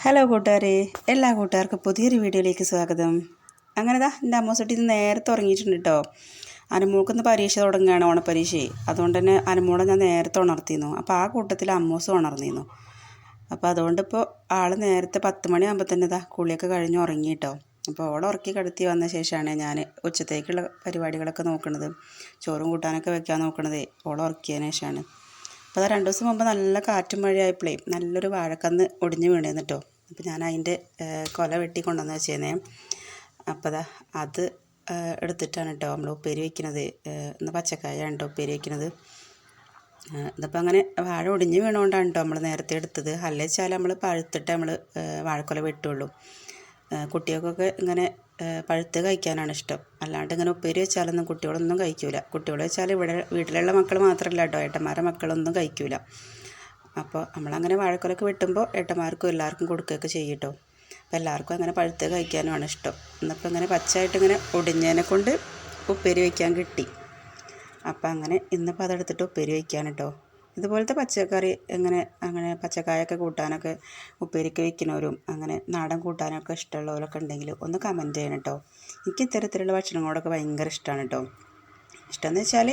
Hello കൂട്ടുകാരെ എല്ലാ കൂട്ടുകാർക്കും പുതിയൊരു വീഡിയോയിലേക്ക് സ്വാഗതം. അങ്ങനെ ദാ എന്റെ അമ്മൂസട്ടി നേരത്തെ ഉറങ്ങിയിട്ടുണ്ട് കേട്ടോ. അനുമോൾക്കൊന്ന് പരീക്ഷ തുടങ്ങുകയാണ് ഓണപ്പരീക്ഷ അതുകൊണ്ട് തന്നെ അനുമോളെ ഞാൻ നേരത്തെ ഉണർത്തിയിരുന്നു. അപ്പോൾ ആ കൂട്ടത്തിൽ അമ്മൂസ് ഉണർന്നിരുന്നു. അപ്പോൾ അതുകൊണ്ട് ഇപ്പോൾ ആൾ നേരത്തെ പത്ത് മണിയാകുമ്പോൾ തന്നെ ഇതാ കുളിയൊക്കെ കഴിഞ്ഞ് ഉറങ്ങി കേട്ടോ. അപ്പോൾ ഓളെ ഉറക്കി കിടത്തി വന്ന ശേഷമാണ് ഞാൻ ഉച്ചത്തേക്കുള്ള പരിപാടികളൊക്കെ നോക്കുന്നത് ചോറും കൂട്ടാനൊക്കെ വെക്കാൻ നോക്കണത്. ഓളെ ഉറക്കിയതിന് ശേഷമാണ്. അപ്പോൾ അതാ രണ്ട് ദിവസം മുമ്പ് നല്ല കാറ്റും മഴയായപ്പോഴേ നല്ലൊരു വാഴക്കന്ന് ഒടിഞ്ഞു വീണേന്ന് കേട്ടോ. അപ്പോൾ ഞാൻ അതിന്റെ കൊല വെട്ടി കൊണ്ടുവന്ന് വെച്ചേനെ. അപ്പോൾ അതാ അത് എടുത്തിട്ടാണ് കേട്ടോ നമ്മൾ ഉപ്പേരി വയ്ക്കുന്നത് ഇന്ന് പച്ചക്കായാണ് കേട്ടോ ഉപ്പേരി വയ്ക്കുന്നത് ഇതിപ്പോൾ അങ്ങനെ വാഴ ഒടിഞ്ഞ് വീണുകൊണ്ടാണ് കേട്ടോ നമ്മൾ നേരത്തെ എടുത്തത്. അല്ലേ വെച്ചാൽ നമ്മൾ പഴുത്തിട്ട് നമ്മൾ വാഴക്കൊല വെട്ടുള്ളൂ. കുട്ടികൾക്കൊക്കെ ഇങ്ങനെ പഴുത്ത് കഴിക്കാനാണ് ഇഷ്ടം. അല്ലാണ്ട് ഇങ്ങനെ ഉപ്പേരി വെച്ചാലൊന്നും കുട്ടികളൊന്നും കഴിക്കൂല. കുട്ടികൾ വെച്ചാൽ ഇവിടെ വീട്ടിലുള്ള മക്കൾ മാത്രമല്ല കേട്ടോ ഏട്ടന്മാരെ മക്കളൊന്നും കഴിക്കൂല. അപ്പോൾ നമ്മളങ്ങനെ വാഴക്കൊലൊക്കെ വെട്ടുമ്പോൾ ഏട്ടന്മാർക്കും എല്ലാവർക്കും കൊടുക്കുകയൊക്കെ ചെയ്യും കേട്ടോ അപ്പോൾ എല്ലാവർക്കും അങ്ങനെ പഴുത്ത് കഴിക്കാനുമാണ് ഇഷ്ടം. എന്നപ്പോൾ ഇങ്ങനെ പച്ചയായിട്ട് ഇങ്ങനെ ഒടിഞ്ഞതിനെ കൊണ്ട് ഉപ്പേരി വയ്ക്കാൻ കിട്ടി. അപ്പോൾ അങ്ങനെ ഇന്നിപ്പോൾ അതെടുത്തിട്ട് ഉപ്പേരി വയ്ക്കാൻ കേട്ടോ ഇതുപോലത്തെ പച്ചക്കറി എങ്ങനെ അങ്ങനെ പച്ചക്കായൊക്കെ കൂട്ടാനൊക്കെ ഉപ്പേരിക്ക് വയ്ക്കുന്നവരും അങ്ങനെ നാടൻ കൂട്ടാനൊക്കെ ഇഷ്ടമുള്ളവരൊക്കെ ഉണ്ടെങ്കിൽ ഒന്ന് കമന്റ് ചെയ്യണം കേട്ടോ എനിക്ക് ഇത്തരത്തിലുള്ള ഭക്ഷണങ്ങളോടൊക്കെ ഭയങ്കര ഇഷ്ടമാണ് കേട്ടോ ഇഷ്ടമെന്ന് വെച്ചാൽ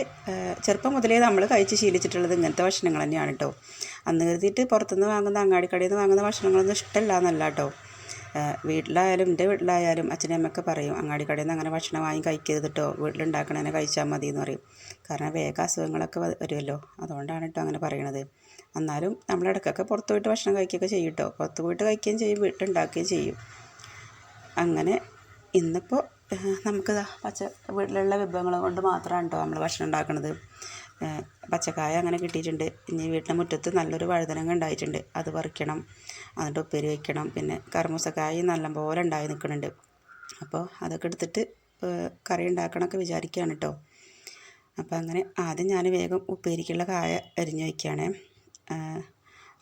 ചെറുപ്പം മുതലേ നമ്മൾ കഴിച്ച് ശീലിച്ചിട്ടുള്ളത് ഇങ്ങനത്തെ ഭക്ഷണങ്ങൾ തന്നെയാണ് കേട്ടോ അന്ന് കരുതിയിട്ട് പുറത്തുനിന്ന് വാങ്ങുന്ന അങ്ങാടിക്കടയിൽ നിന്ന് വാങ്ങുന്ന ഭക്ഷണങ്ങളൊന്നും ഇഷ്ടമല്ല എന്നല്ല കേട്ടോ വീട്ടിലായാലും എന്റെ വീട്ടിലായാലും അച്ഛനും അമ്മയൊക്കെ പറയും അങ്ങാടി കടയിൽ നിന്ന് അങ്ങനെ ഭക്ഷണം വാങ്ങി കഴിക്കരുത് കേട്ടോ വീട്ടിലുണ്ടാക്കണതിനെ കഴിച്ചാൽ മതി എന്ന് പറയും. കാരണം വേഗം അസുഖങ്ങളൊക്കെ വരുമല്ലോ അതുകൊണ്ടാണ് കേട്ടോ അങ്ങനെ പറയണത്. എന്നാലും നമ്മൾ ഇടയ്ക്കൊക്കെ പുറത്ത് പോയിട്ട് ഭക്ഷണം കഴിക്കുകയൊക്കെ ചെയ്യും കേട്ടോ പുറത്ത് പോയിട്ട് കഴിക്കുകയും ചെയ്യും വീട്ടിലുണ്ടാക്കുകയും ചെയ്യും. അങ്ങനെ ഇന്നിപ്പോൾ നമുക്ക് പച്ച വീട്ടിലുള്ള വിഭവങ്ങൾ കൊണ്ട് മാത്രമാണ് കേട്ടോ നമ്മൾ ഭക്ഷണം ഉണ്ടാക്കുന്നത് പച്ചക്കായ അങ്ങനെ കിട്ടിയിട്ടുണ്ട്. ഇനി വീട്ടിന്റെ മുറ്റത്ത് നല്ലൊരു വഴുതനങ്ങ ഉണ്ടായിട്ടുണ്ട്. അത് പറിക്കണം. എന്നിട്ട് ഉപ്പേരി വയ്ക്കണം പിന്നെ കർമൂസക്കായ നല്ലപോലെ ഉണ്ടായി നിൽക്കുന്നുണ്ട്. അപ്പോൾ അതൊക്കെ എടുത്തിട്ട് കറി ഉണ്ടാക്കണമൊക്കെ വിചാരിക്കുകയാണ് കേട്ടോ. അപ്പോൾ അങ്ങനെ ആദ്യം ഞാൻ വേഗം ഉപ്പേരിക്കുള്ള കായ അരിഞ്ഞു വയ്ക്കുകയാണേ.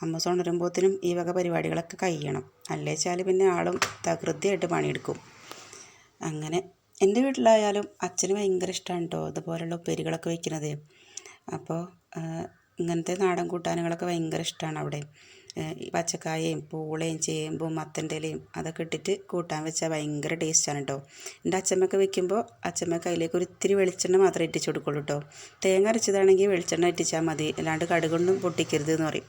അമ്മസോൺ വരുമ്പോഴത്തേനും ഈ വക പരിപാടികളൊക്കെ കഴിയണം. അല്ലേ വെച്ചാൽ പിന്നെ ആളും തകൃതിയായിട്ട് പണിയെടുക്കും. അങ്ങനെ എന്റെ വീട്ടിലായാലും അച്ഛന് ഭയങ്കര ഇഷ്ടമാണ് കേട്ടോ ഇതുപോലുള്ള ഉപ്പേരികളൊക്കെ വെക്കുന്നത് അപ്പോൾ ഇങ്ങനത്തെ നാടൻ കൂട്ടാനുകളൊക്കെ ഭയങ്കര ഇഷ്ടമാണ് അവിടെ. പച്ചക്കായയും പൂളയും ചേമ്പും മത്തന്റെ ഇലയും അതൊക്കെ ഇട്ടിട്ട് കൂട്ടാൻ വെച്ചാൽ ഭയങ്കര ടേസ്റ്റാണ് കേട്ടോ. എന്റെ അച്ഛമ്മയൊക്കെ വെക്കുമ്പോൾ അച്ഛമ്മക്ക് അതിലേക്ക് ഒരു ഇത്തിരി വെളിച്ചെണ്ണ മാത്രമേ ഇട്ടിച്ച് കൊടുക്കുള്ളൂ കേട്ടോ. തേങ്ങ അരച്ചതാണെങ്കിൽ വെളിച്ചെണ്ണ ഇട്ടിച്ചാൽ മതി. അല്ലാണ്ട് കടുകൊണ്ടും പൊട്ടിക്കരുത് എന്ന് പറയും.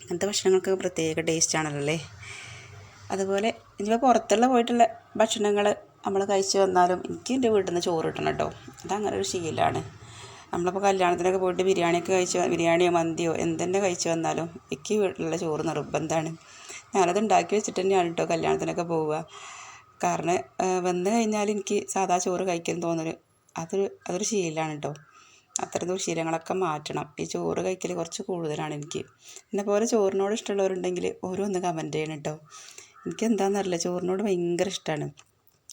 അങ്ങനത്തെ ഭക്ഷണങ്ങൾക്ക് പ്രത്യേക ടേസ്റ്റാണല്ലോ അല്ലേ? അതുപോലെ ഇനിയിപ്പോൾ പുറത്തുള്ള പോയിട്ടുള്ള ഭക്ഷണങ്ങൾ നമ്മൾ കഴിച്ചു വന്നാലും എനിക്ക് എന്റെ വീട്ടിൽ നിന്ന് ചോറ് കിട്ടണം കേട്ടോ. അതങ്ങനെ ഒരു ശീലമാണ് നമ്മളിപ്പോൾ കല്യാണത്തിനൊക്കെ പോയിട്ട് ബിരിയാണിയൊക്കെ കഴിച്ച് ബിരിയാണിയോ മന്തിയോ എന്തെന്നെ കഴിച്ച് വന്നാലും എനിക്ക് വീട്ടിലുള്ള ചോറ് നിർബന്ധമാണ് ഞാനത് ഉണ്ടാക്കി വെച്ചിട്ട് തന്നെയാണ് കേട്ടോ കല്യാണത്തിനൊക്കെ പോവുക. കാരണം വന്നു കഴിഞ്ഞാൽ എനിക്ക് സാധാ ചോറ് കഴിക്കാൻ തോന്നൽ അതൊരു അതൊരു ശീലമാണ് കേട്ടോ അത്തരം ദുശീലങ്ങളൊക്കെ മാറ്റണം. ഈ ചോറ് കഴിക്കൽ കുറച്ച് കൂടുതലാണ് എനിക്ക്. എന്നെ പോലെ ചോറിനോട് ഇഷ്ടമുള്ളവരുണ്ടെങ്കിൽ ഓരോന്ന് കമന്റ് ചെയ്യണം കേട്ടോ എനിക്ക് എന്താണെന്നറിയില്ല ചോറിനോട് ഭയങ്കര ഇഷ്ടമാണ്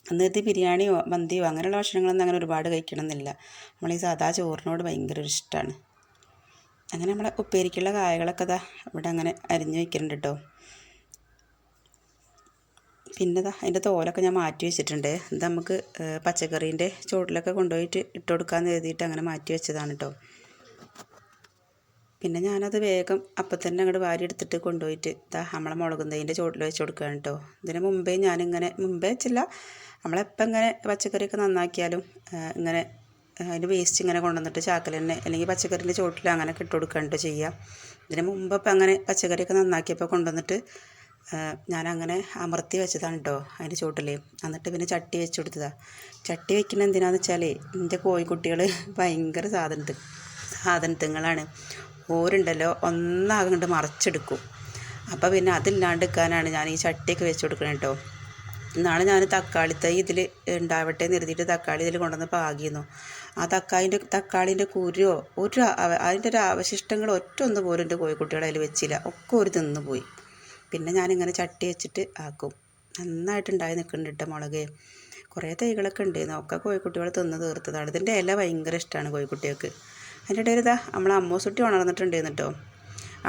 അന്നത്തെ ബിരിയാണിയോ മന്തിയോ അങ്ങനെയുള്ള ഭക്ഷണങ്ങളൊന്നും അങ്ങനെ ഒരുപാട് കഴിക്കണമെന്നില്ല. നമ്മൾ ഈ സാധാ ചോറിനോട് ഭയങ്കര ഇഷ്ടമാണ് അങ്ങനെ നമ്മളെ ഉപ്പേരിക്കുള്ള കായകളൊക്കെ ദാ ഇവിടെ അങ്ങനെ അരിഞ്ഞു വയ്ക്കുന്നുണ്ട് കേട്ടോ പിന്നെ ദാ അതിന്റെ തോലൊക്കെ ഞാൻ മാറ്റി വെച്ചിട്ടുണ്ട്. ഇത് നമുക്ക് പച്ചക്കറീന്റെ ചുവട്ടിലൊക്കെ കൊണ്ടുപോയിട്ട് ഇട്ട് കൊടുക്കാമെന്ന് എഴുതിയിട്ട് അങ്ങനെ മാറ്റി വെച്ചതാണ് കേട്ടോ പിന്നെ ഞാനത് വേഗം അപ്പം തന്നെ അങ്ങോട്ട് വാരി എടുത്തിട്ട് കൊണ്ടുപോയിട്ട് ഇതാ നമ്മളെ മുളകും തൈന്റെ ചോട്ടിൽ വെച്ച് കൊടുക്കുകയാണ് കേട്ടോ ഇതിന് മുമ്പേ ഞാനിങ്ങനെ മുമ്പേ വെച്ചില്ല നമ്മളെപ്പം ഇങ്ങനെ പച്ചക്കറിയൊക്കെ നന്നാക്കിയാലും ഇങ്ങനെ അതിന്റെ വേസ്റ്റ് ഇങ്ങനെ കൊണ്ടുവന്നിട്ട് ചാക്കൽ തന്നെ അല്ലെങ്കിൽ പച്ചക്കറിന്റെ ചോട്ടിൽ അങ്ങനെ ഇട്ട് കൊടുക്കുകയാണ് ചെയ്യുക. ഇതിന് മുമ്പ് ഇപ്പം അങ്ങനെ പച്ചക്കറിയൊക്കെ നന്നാക്കിയപ്പോൾ കൊണ്ടുവന്നിട്ട് ഞാനങ്ങനെ അമർത്തി വെച്ചതാണ് കേട്ടോ അതിന്റെ ചോട്ടിൽ എന്നിട്ട് പിന്നെ ചട്ടി വെച്ച് കൊടുത്തതാണ് ചട്ടി വെക്കുന്ന എന്തിനാന്ന് വെച്ചാൽ എന്റെ കോഴിക്കുട്ടികൾ ഭയങ്കര സാധനത്ത് സാധനത്തുങ്ങളാണ്. ഓരുണ്ടല്ലോ ഒന്നാകെ കണ്ട് മറിച്ചെടുക്കും. അപ്പോൾ പിന്നെ അതില്ലാണ്ടിരിക്കാനാണ് ഞാൻ ഈ ചട്ടിയൊക്കെ വെച്ച് കൊടുക്കണം കേട്ടോ എന്നാണ് ഞാൻ തക്കാളി തൈ ഇതിൽ ഉണ്ടാവട്ടെ എന്ന് എഴുതിയിട്ട് തക്കാളി ഇതിൽ കൊണ്ടുവന്ന് പാകിയിരുന്നു. ആ തക്കാളിന്റെ തക്കാളിന്റെ കുരുവോ ഒരു അതിന്റെ ഒരു അവശിഷ്ടങ്ങൾ ഒറ്റ ഒന്ന് പോലും എന്റെ കോഴിക്കുട്ടികളെ അതിൽ വെച്ചില്ല. ഒക്കെ ഒരു തിന്നു പോയി. പിന്നെ ഞാനിങ്ങനെ ചട്ടി വെച്ചിട്ട് ആക്കും. നന്നായിട്ടുണ്ടായി നിൽക്കുന്നുണ്ട് കേട്ടോ മുളക്. കുറേ തൈകളൊക്കെ ഉണ്ടായിരുന്നു ഒക്കെ കോഴിക്കുട്ടികൾ തിന്ന് തീർത്തതാണ്. ഇതിന്റെ ഇല ഭയങ്കര ഇഷ്ടമാണ് കോഴിക്കുട്ടികൾക്ക്. അതിന്റെ ഇടയിൽ ഇതാ നമ്മളെ അമ്മൂസുട്ടി ഉണർന്നിട്ടുണ്ടായിരുന്നു കേട്ടോ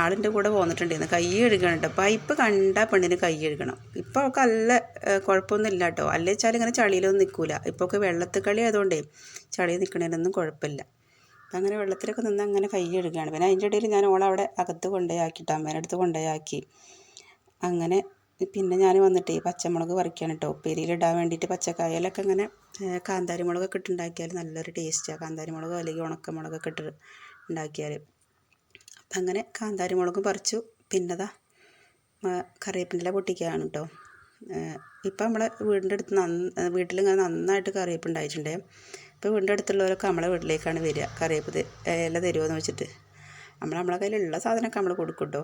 ആളിന്റെ കൂടെ പോന്നിട്ടുണ്ടായിരുന്നു. കൈ കഴുകണം കേട്ടോ പൈപ്പ് കണ്ട പെണ്ണിന് കൈ കഴുകണം. ഇപ്പോൾ അവൾക്ക് നല്ല ഏഹ്, കുഴപ്പമൊന്നും ഇല്ല കേട്ടോ അല്ലേ വെച്ചാൽ ഇങ്ങനെ ചളിയിലൊന്നും നിൽക്കില്ല ഇപ്പോൾ ഒക്കെ വെള്ളത്തിൽ കളി ആയതുകൊണ്ടേ ചളി നിൽക്കണതിനൊന്നും കുഴപ്പമില്ല. അങ്ങനെ വെള്ളത്തിലൊക്കെ നിന്ന് അങ്ങനെ കൈ കഴുകുകയാണ്. പിന്നെ അതിന്റെ ഇടയിൽ ഞാൻ ഓളെ അവിടെ അകത്ത് കൊണ്ടുപോയി ആക്കിയിട്ട് അമ്മേന്റെ അടുത്ത് കൊണ്ടുപോയി ആക്കി. അങ്ങനെ പിന്നെ ഞാൻ വന്നിട്ട് പച്ചമുളക് പറിക്കുകയാണ് കേട്ടോ. ഉപ്പേരിയിലിടാൻ വേണ്ടിയിട്ട് പച്ചക്കായലൊക്കെ ഇങ്ങനെ കാന്താരി മുളകൊക്കെ ഇട്ട് ഉണ്ടാക്കിയാൽ നല്ലൊരു ടേസ്റ്റാണ് കാന്താരി മുളകോ അല്ലെങ്കിൽ ഉണക്കമുളകൊക്കെ ഇട്ട് ഉണ്ടാക്കിയാൽ അപ്പം അങ്ങനെ കാന്താരി മുളകും പറിച്ചു പിന്നെതാ കറിവേപ്പിന്റെ ഇല പൊട്ടിക്കുകയാണ് കേട്ടോ. ഇപ്പം നമ്മളെ വീടിന്റെ അടുത്ത് നന്ന വീട്ടിലിങ്ങനെ നന്നായിട്ട് കറിവേപ്പ് ഉണ്ടായിട്ടുണ്ടേ. ഇപ്പോൾ വീടിന്റെ അടുത്തുള്ളവരൊക്കെ നമ്മളെ വീട്ടിലേക്കാണ് വരിക കറിവേപ്പ് എല്ലാം തരുമോ എന്ന് വെച്ചിട്ട്. നമ്മൾ നമ്മളെ കയ്യിലുള്ള സാധനമൊക്കെ നമ്മൾ കൊടുക്കും കേട്ടോ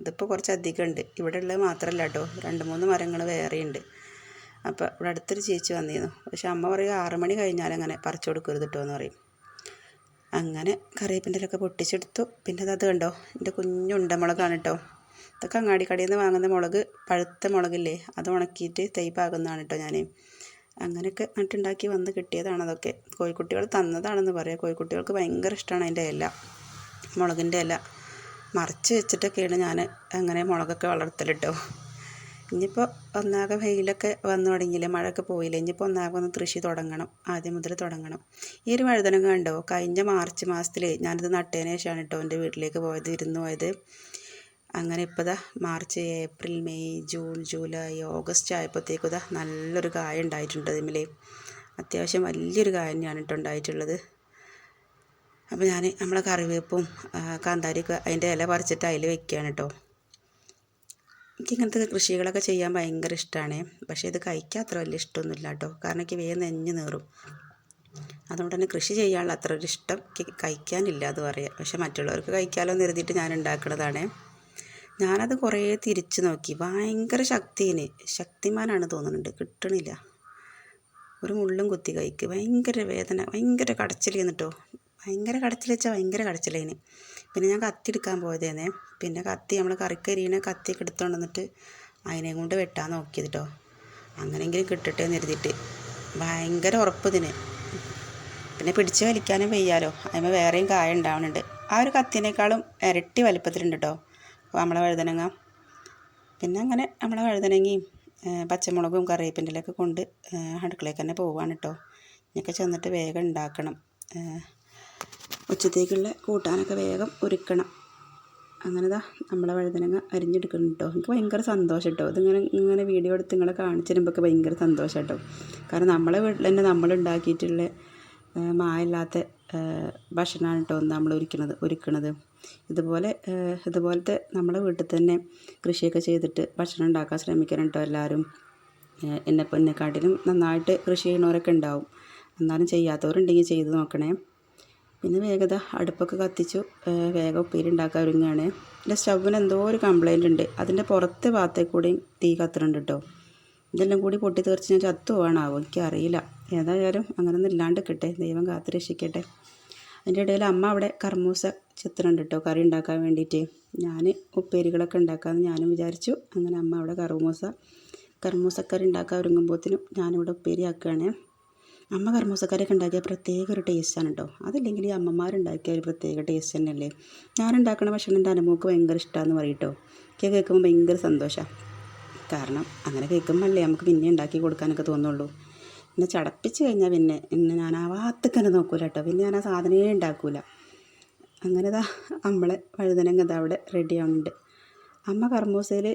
ഇതിപ്പോൾ കുറച്ച് അധികം ഉണ്ട് ഇവിടെ ഉള്ളത് മാത്രമല്ല കേട്ടോ. രണ്ട് മൂന്ന് മരങ്ങൾ വേറെയുണ്ട്. അപ്പോൾ ഇവിടെ അടുത്തൊരു ചേച്ചി വന്നിരുന്നു. പക്ഷെ അമ്മ പറയും ആറ് മണി കഴിഞ്ഞാൽ അങ്ങനെ പറിച്ചു കൊടുക്കരുത് കേട്ടോ എന്ന് പറയും. അങ്ങനെ കറിവേപ്പിന്റെലൊക്കെ പൊട്ടിച്ചെടുത്തു. പിന്നെ അത് കണ്ടോ? എന്റെ കുഞ്ഞുണ്ട മുളകാണ് കേട്ടോ ഇതൊക്കെ അങ്ങാടി കടയിൽ നിന്ന് വാങ്ങുന്ന മുളക് പഴുത്ത മുളകില്ലേ അത് ഉണക്കിയിട്ട് തൈ പാകുന്നതാണ് കേട്ടോ ഞാൻ അങ്ങനെയൊക്കെ നട്ടുണ്ടാക്കി വന്ന് കിട്ടിയതാണ് അതൊക്കെ. കോഴിക്കുട്ടികൾ തന്നതാണെന്ന് പറയാം. കോഴിക്കുട്ടികൾക്ക് ഭയങ്കര ഇഷ്ടമാണ് അതിന്റെ ഇല. മുളകിന്റെ ഇല മറിച്ച് വെച്ചിട്ടൊക്കെയാണ് ഞാൻ അങ്ങനെ മുളകൊക്കെ വളർത്തലിട്ടോ ഇനിയിപ്പോൾ ഒന്നാകെ വെയിലൊക്കെ വന്നു തുടങ്ങിയില്ലേ മഴയൊക്കെ പോയില്ലേ ഇനിയിപ്പോൾ ഒന്നാകെ ഒന്ന് കൃഷി തുടങ്ങണം ആദ്യം മുതൽ തുടങ്ങണം. ഈ ഒരു വഴുതനങ്ങ കണ്ടോ? കഴിഞ്ഞ മാർച്ച് മാസത്തിൽ ഞാനിത് നട്ടതിന് ശേഷമാണ് കേട്ടോ എന്റെ വീട്ടിലേക്ക് പോയത് ഇരുന്ന് പോയത്. അങ്ങനെ ഇപ്പോൾ March April May June July August ആയപ്പോഴത്തേക്കും ഇതാ നല്ലൊരു കായ ഉണ്ടായിട്ടുണ്ട് അതിന്മേൽ. അത്യാവശ്യം വലിയൊരു കായ തന്നെയാണ് കേട്ടോ ഉണ്ടായിട്ടുള്ളത്. അപ്പോൾ ഞാൻ നമ്മളെ കറിവേപ്പും കാന്താരിയൊക്കെ അതിന്റെ ഇല പറിച്ചിട്ട് അതിൽ വെക്കുകയാണ് കേട്ടോ എനിക്ക് ഇങ്ങനത്തെ കൃഷികളൊക്കെ ചെയ്യാൻ ഭയങ്കര ഇഷ്ടമാണ് പക്ഷേ ഇത് കഴിക്കാൻ അത്ര വലിയ ഇഷ്ടമൊന്നുമില്ല കേട്ടോ കാരണം എനിക്ക് വേഗം നെഞ്ഞ് നീറും. അതുകൊണ്ട് തന്നെ കൃഷി ചെയ്യാനുള്ള അത്ര ഒരു ഇഷ്ടം കഴിക്കാനില്ല അത് പറയാം പക്ഷെ മറ്റുള്ളവർക്ക് കഴിക്കാമല്ലോ എന്ന് കരുതിയിട്ട് ഞാൻ ഉണ്ടാക്കുന്നതാണ് ഞാനത് കുറേ തിരിച്ച് നോക്കി. ഭയങ്കര ശക്തിന് ശക്തിമാനാണ് തോന്നുന്നുണ്ട്. കിട്ടണില്ല. ഒരു മുള്ളും കുത്തി കൈക്ക് ഭയങ്കര വേദന ഭയങ്കര കടച്ചിൽ എന്നിട്ടോ ഭയങ്കര കടച്ചിൽ വെച്ചാൽ ഭയങ്കര കടച്ചിലേന് പിന്നെ ഞാൻ കത്തി എടുക്കാൻ പോയതേനെ പിന്നെ കത്തി നമ്മൾ കറിക്കരിയണ കത്തിയൊക്കെ എടുത്തുകൊണ്ട് വന്നിട്ട് അതിനെ കൊണ്ട് വെട്ടാൻ നോക്കിയത് കേട്ടോ അങ്ങനെയെങ്കിലും കിട്ടട്ടെ എന്ന് ഭയങ്കര ഉറപ്പ് ഇതിന് പിന്നെ പിടിച്ച് വലിക്കാനും വയ്യാലോ. അതിന് വേറെയും കായ ഉണ്ടാവുന്നുണ്ട് ആ ഒരു കത്തിനേക്കാളും ഇരട്ടി വലിപ്പത്തിലുണ്ട് കേട്ടോ നമ്മളെ വഴുതനങ്ങ. പിന്നെ അങ്ങനെ നമ്മളെ വഴുതനങ്ങയും പച്ചമുളകും കറിവേപ്പിന്റെ കൊണ്ട് അടുക്കളയിൽ തന്നെ പോവാണ് കേട്ടോ ഇനിയൊക്കെ ചെന്നിട്ട് വേഗം ഉണ്ടാക്കണം. ഉച്ചത്തേക്കുള്ള കൂട്ടാനൊക്കെ വേഗം ഒരുക്കണം. അങ്ങനെതാ നമ്മളെ വഴുതനങ്ങ അരിഞ്ഞെടുക്കണം കേട്ടോ എനിക്ക് ഭയങ്കര സന്തോഷം കേട്ടോ ഇതിങ്ങനെ ഇങ്ങനെ വീഡിയോ എടുത്ത് നിങ്ങളെ കാണിച്ചു തരുമ്പോൾ ഭയങ്കര സന്തോഷം കേട്ടോ കാരണം നമ്മളെ വീട്ടിൽ തന്നെ നമ്മൾ ഉണ്ടാക്കിയിട്ടുള്ള മായല്ലാത്ത ഭക്ഷണമാണ് കേട്ടോ നമ്മൾ ഒരുക്കണത് ഒരുക്കണത്. ഇതുപോലെ ഇതുപോലത്തെ നമ്മളെ വീട്ടിൽ തന്നെ കൃഷിയൊക്കെ ചെയ്തിട്ട് ഭക്ഷണം ഉണ്ടാക്കാൻ ശ്രമിക്കണം കേട്ടോ എല്ലാവരും എന്നെ പൊന്നെക്കാട്ടിലും നന്നായിട്ട് കൃഷി ചെയ്യണവരൊക്കെ ഉണ്ടാവും. എന്നാലും ചെയ്യാത്തവരുണ്ടെങ്കിൽ ചെയ്ത് നോക്കണേ. പിന്നെ വേഗത അടുപ്പൊക്കെ കത്തിച്ചു വേഗം ഉപ്പേരി ഉണ്ടാക്കാൻ ഒരുങ്ങുകയാണ് എന്റെ സ്റ്റൗവിന് എന്തോ ഒരു കംപ്ലൈന്റ് ഉണ്ട്. അതിന്റെ പുറത്തെ ഭാഗത്തെ കൂടിയും തീ കത്തുന്നുണ്ട് കേട്ടോ ഇതെല്ലാം കൂടി പൊട്ടി തെറിച്ച് ഞാൻ ചത്തു പോകാനാവും എനിക്കറിയില്ല. ഏതായാലും അങ്ങനെയൊന്നും ഇല്ലാണ്ട് കിട്ടെ ദൈവം കാത്തു രക്ഷിക്കട്ടെ. അതിന്റെ ഇടയിൽ അമ്മ അവിടെ കർമൂസ ചിത്രമുണ്ട് കേട്ടോ കറി ഉണ്ടാക്കാൻ വേണ്ടിയിട്ട് ഞാൻ ഉപ്പേരികളൊക്കെ ഉണ്ടാക്കാമെന്ന് ഞാനും വിചാരിച്ചു. അങ്ങനെ അമ്മ അവിടെ കർമൂസ കർമൂസക്കറി ഉണ്ടാക്കാൻ ഒരുങ്ങുമ്പോഴത്തേനും ഞാനിവിടെ ഉപ്പേരി ആക്കുകയാണ് അമ്മ കർമ്മസക്കാരൊക്കെ ഉണ്ടാക്കിയ പ്രത്യേക ഒരു ടേസ്റ്റാണ് കേട്ടോ അതല്ലെങ്കിൽ ഈ അമ്മമാരുണ്ടാക്കിയ ഒരു പ്രത്യേക ടേസ്റ്റ് തന്നെയല്ലേ? ഞാനുണ്ടാക്കുന്ന ഭക്ഷണം എന്റെ അനുമോക്ക് ഭയങ്കര ഇഷ്ടമാണെന്ന് പറയും എനിക്ക് കേൾക്കുമ്പോൾ ഭയങ്കര സന്തോഷമാണ് കാരണം അങ്ങനെ കേൾക്കുമ്പോഴല്ലേ നമുക്ക് പിന്നെ ഉണ്ടാക്കി കൊടുക്കാനൊക്കെ തോന്നുള്ളൂ. എന്നെ ചടപ്പിച്ച് കഴിഞ്ഞാൽ പിന്നെ എന്നെ ഞാൻ ആ വാത്തക്കന്നെ നോക്കൂല കേട്ടോ പിന്നെ ഞാൻ ആ സാധനമേ ഉണ്ടാക്കൂല. അങ്ങനെ ദാ നമ്മളെ വഴുതനങ്ങ അവിടെ റെഡി ആവുന്നുണ്ട്. അമ്മ കർമ്മൂസയിൽ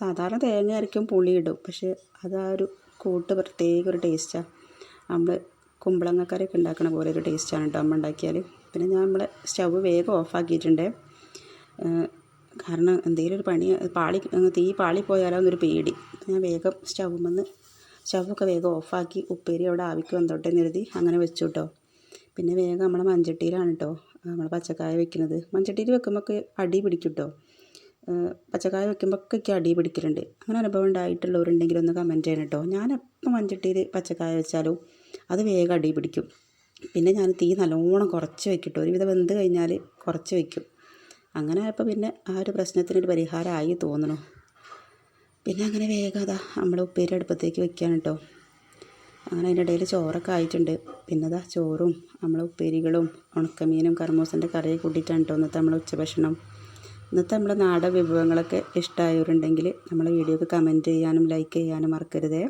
സാധാരണ തേങ്ങ അരയ്ക്കും പുളി ഇടും പക്ഷേ അത് ഒരു കൂട്ട് പ്രത്യേക ഒരു ടേസ്റ്റാണ് നമ്മൾ കുമ്പളങ്ങക്കറിയൊക്കെ ഉണ്ടാക്കണ പോലെ ഒരു ടേസ്റ്റാണ് കേട്ടോ അമ്മ ഉണ്ടാക്കിയാൽ പിന്നെ ഞാൻ നമ്മൾ സ്റ്റവ് വേഗം ഓഫാക്കിയിട്ടുണ്ട്. കാരണം എന്തെങ്കിലും ഒരു പണി പാളി തീ പാളി പോയാലോ എന്നൊരു പേടി. ഞാൻ വേഗം സ്റ്റൗമെന്ന് സ്റ്റവൊക്കെ വേഗം ഓഫാക്കി ഉപ്പേരി അവിടെ ആവിക്ക് വന്നോട്ടെ നിരുതി അങ്ങനെ വെച്ചു കേട്ടോ പിന്നെ വേഗം നമ്മളെ മൺചട്ടിയിലാണ് കേട്ടോ നമ്മൾ പച്ചക്കായ വെക്കുന്നത്. മൺചട്ടിയിൽ വെക്കുമ്പോൾ അടി പിടിക്കും കേട്ടോ പച്ചക്കായ വെക്കുമ്പോഴൊക്കെ അടി പിടിക്കലുണ്ട്. അങ്ങനെ അനുഭവം ഉണ്ടായിട്ടുള്ളവരുണ്ടെങ്കിൽ ഒന്ന് കമന്റ് ചെയ്യണം കേട്ടോ ഞാൻ എപ്പോൾ മൺചട്ടിയിൽ പച്ചക്കായ വെച്ചാലും അത് വേഗം അടി പിടിക്കും. പിന്നെ ഞാൻ തീ നല്ലോണം കുറച്ച് വെക്കിട്ടോ ഒരുവിധം വെന്ത് കഴിഞ്ഞാൽ കുറച്ച് വെക്കും. അങ്ങനെ ആയപ്പോൾ പിന്നെ ആ ഒരു പ്രശ്നത്തിനൊരു പരിഹാരമായി തോന്നണു പിന്നെ അങ്ങനെ വേഗം അതാ നമ്മൾ ഉപ്പേരി അടുപ്പത്തേക്ക് വെക്കുകയാണ് കേട്ടോ അങ്ങനെ അതിന്റെ ഇടയിൽ ചോറൊക്കെ ആയിട്ടുണ്ട്. പിന്നെ അതാ ചോറും നമ്മളെ ഉപ്പേരികളും ഉണക്കമീനും കർമൂസന്റെ കറിയൊക്കെ കൂട്ടിയിട്ടാണ് കേട്ടോ ഇന്നത്തെ നമ്മളെ ഉച്ചഭക്ഷണം. ഇന്നത്തെ നമ്മുടെ നാടൻ വിഭവങ്ങളൊക്കെ ഇഷ്ടമായവരുണ്ടെങ്കിൽ നമ്മളെ വീഡിയോക്ക് കമന്റ് ചെയ്യാനും ലൈക്ക് ചെയ്യാനും മറക്കരുതേ.